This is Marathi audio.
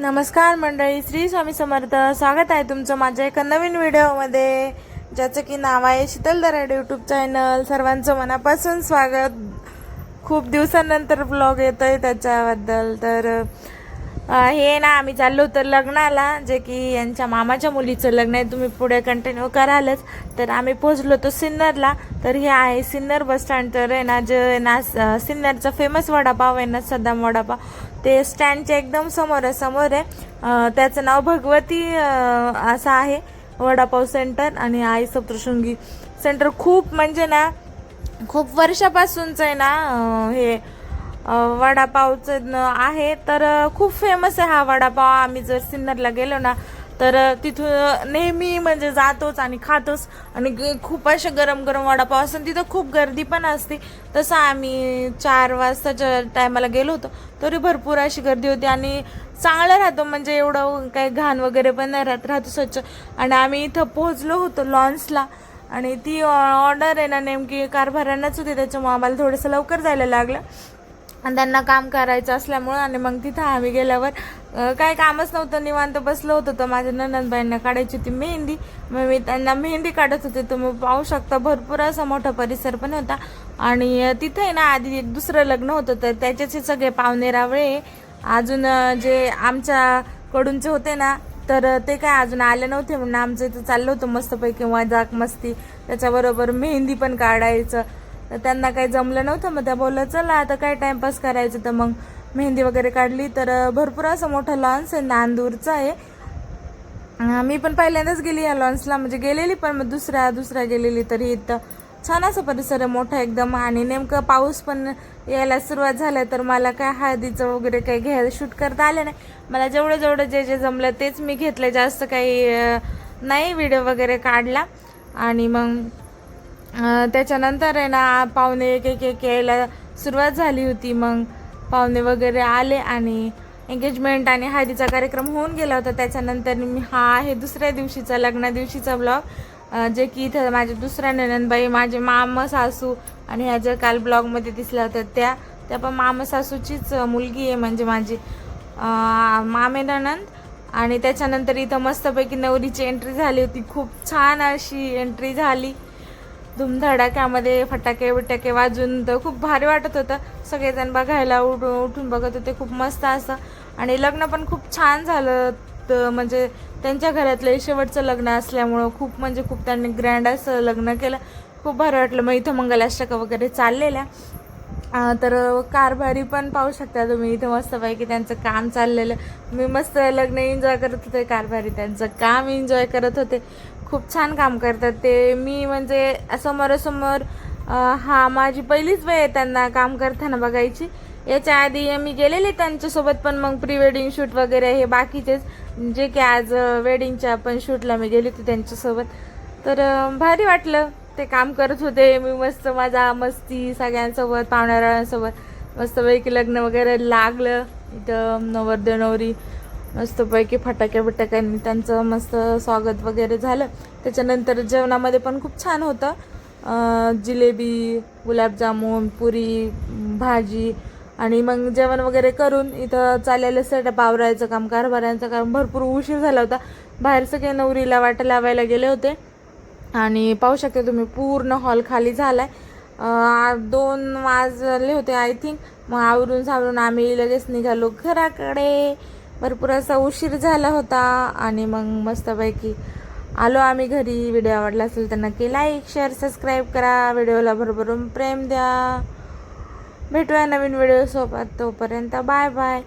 नमस्कार मंडळी श्री स्वामी समर्थ. स्वागत आहे तुमचं माझ्या एका नवीन व्हिडिओमध्ये. ज्याचं की नाव आहे शीतल दराडे यूट्यूब चॅनल सर्वांचं मनापासून स्वागत. खूप दिवसानंतर ब्लॉग येतोय त्याच्याबद्दल. तर हे ना आम्ही चाललो होतो लग्नाला. जे की यांच्या मामाच्या मुलीचं लग्न आहे तुम्ही पुढे कंटिन्यू करालच. तर आम्ही पोहोचलो होतो सिन्नरला. तर हे आहे सिन्नर बस स्टँड. तर आहे ना जे ना सिन्नरचा फेमस वडापाव आहे ना सदाम वडापाव. ते स्टँडच्या एकदम समोर आहे समोर आहे. त्याचं नाव भगवती असं आहे. वडापाव सेंटर आणि आई सप्तशृंगी सेंटर. खूप म्हणजे ना खूप वर्षापासूनच आहे ना हे वडापावचं आहे. तर खूप फेमस आहे हा वडापाव. आम्ही जर सिन्नरला गेलो ना तर तिथं तिथून नेहमी म्हणजे जातोच आणि खातोच. आणि ग- खूप असे गरम गरम वडापाव असं तिथं खूप गर्दी पण असते. तसं आम्ही चार वाजताच्या टायमाला गेलो होतो. तरी भरपूर अशी गर्दी होती आणि चांगलं राहतो. म्हणजे एवढं काही घाण वगैरे पण नाही राहत. राहतो स्वच्छ. आणि आम्ही इथं पोहोचलो होतो लॉन्सला आणि ती ऑर्डर आहे ना नेमकी कारभाऱ्यांनाच होती. त्याच्यामुळे आम्हाला थोडंसं लवकर जायला लागलं. आणि त्यांना काम करायचं असल्यामुळं आणि मग तिथं आम्ही गेल्यावर काय काही कामच नव्हतं निवांत बसलो होतो. तर माझ्या ननंदबाईंना काढायची होती मेहंदी. मग मी त्यांना मेहंदी काढत होते. तुम्ही पाहू शकता भरपूर असा मोठा परिसर पण होता. आणि तिथे आहे ना आधी एक दुसरं लग्न होतं. तर त्याच्याचे सगळे पाहुणे रावळे अजून जे आमच्याकडूनचे होते ना तर ते काय अजून आले नव्हते. म्हणून आमचं इथं चाललं होतं मस्तपैकी मजाक मस्ती. त्याच्याबरोबर मेहंदी पण काढायचं. तर त्यांना काही जमलं नव्हतं मग त्या बोललं चला आता काय टाइमपास करायचं? तर मग मेहंदी वगैरे काढली. तर भरपूर असं मोठा लॉन्स आहे नांदूरचं आहे. मी पण पहिल्यांदाच गेली या लॉन्सला म्हणजे गेलेली पण मग दुसऱ्या दुसऱ्या गेलेली तरी इथं. छान असं परिसर आहे मोठा एकदम. आणि नेमकं पाऊस पण यायला सुरुवात झाल्या तर मला काय हळदीचं वगैरे काही घ्यायला शूट करता आलं नाही. मला जेवढं जेवढं जे जे जमलं तेच मी घेतलं जास्त काही नाही व्हिडिओ वगैरे काढला. आणि मग त्याच्यानंतर आहे ना पाहुणे एक एक एक यायला सुरुवात झाली होती. मग पाहुणे वगैरे आले आणि एंगेजमेंट आणि हळदीचा कार्यक्रम होऊन गेला होता. त्याच्यानंतर मी हा आहे दुसऱ्या दिवशीचा लग्ना दिवशीचा ब्लॉग जे की इथं माझ्या दुसऱ्या ननंदबाई माझे मामा सासू आणि ह्या ज्या काल ब्लॉगमध्ये दिसल्या होत्या त्या त्या पण मामा सासूचीच मुलगी आहे. म्हणजे माझी मामे ननंद आणि त्याच्यानंतर इथं मस्तपैकी नवरीची एंट्री झाली होती. खूप छान अशी एंट्री झाली. धुमधडाक्यामध्ये फटाके बिटाके वाजून तर खूप भारी वाटत होतं. सगळेजण बघायला उठून उठून बघत होते. खूप मस्त असं. आणि लग्न पण खूप छान झालं. तर म्हणजे त्यांच्या घरातलं शेवटचं लग्न असल्यामुळं खूप म्हणजे खूप त्यांनी ग्रँड असं लग्न केलं. खूप भारी वाटलं. मग इथं मंगलाष्टका वगैरे चाललेल्या. तर कारभारी पण पाहू शकता तुम्ही. इथं मस्तपैकी त्यांचं काम चाललेलं. मी मस्त लग्न एन्जॉय करत होते. कारभारी त्यांचं काम एन्जॉय करत होते. खूप छान काम करतात ते. मी म्हणजे समोरासमोर हा माझी पहिलीच वेळ आहे त्यांना काम करताना बघायची. याच्या आधी मी गेलेले त्यांच्यासोबत पण मग प्री वेडिंग शूट वगैरे हे बाकीचेच. जे की आज वेडिंगच्या पण शूटला मी गेली होती त्यांच्यासोबत. तर भारी वाटलं. ते काम करत होते. मी मस्त माझा मस्ती सगळ्यांसोबत पाहुणाऱ्यांसोबत मस्तपैकी लग्न वगैरे लागलं. इथं नवरदेव नवरी मस्तपैकी फटाक्या बिटाक्यांनी त्यांचं मस्त स्वागत वगैरे झालं. त्याच्यानंतर जेवणामध्ये पण खूप छान होतं. जिलेबी गुलाबजामुन पुरी भाजी आणि मग जेवण वगैरे करून इथं चाललेलं सेट पावरायचं काम कारभारायचं काम भरपूर उशीर झाला होता. बाहेर सगळे नवरीला वाट लावायला गेले होते. आणि पाहू शकता तुम्ही पूर्ण हॉल खाली झाला आहे दोन वाजले होते आय थिंक मग आवरून सावरून आम्ही लगेच निघालो घराकडे. भरपूर असा उशीर झाला होता आणि मग मस्तपैकी आलो आम्ही घरी. व्हिडिओ आवडला असेल तर नक्की लाईक शेअर सबस्क्राईब करा. व्हिडिओला भरभरून प्रेम द्या. भेटूया नवीन व्हिडिओ सोबत. तोपर्यंत बाय बाय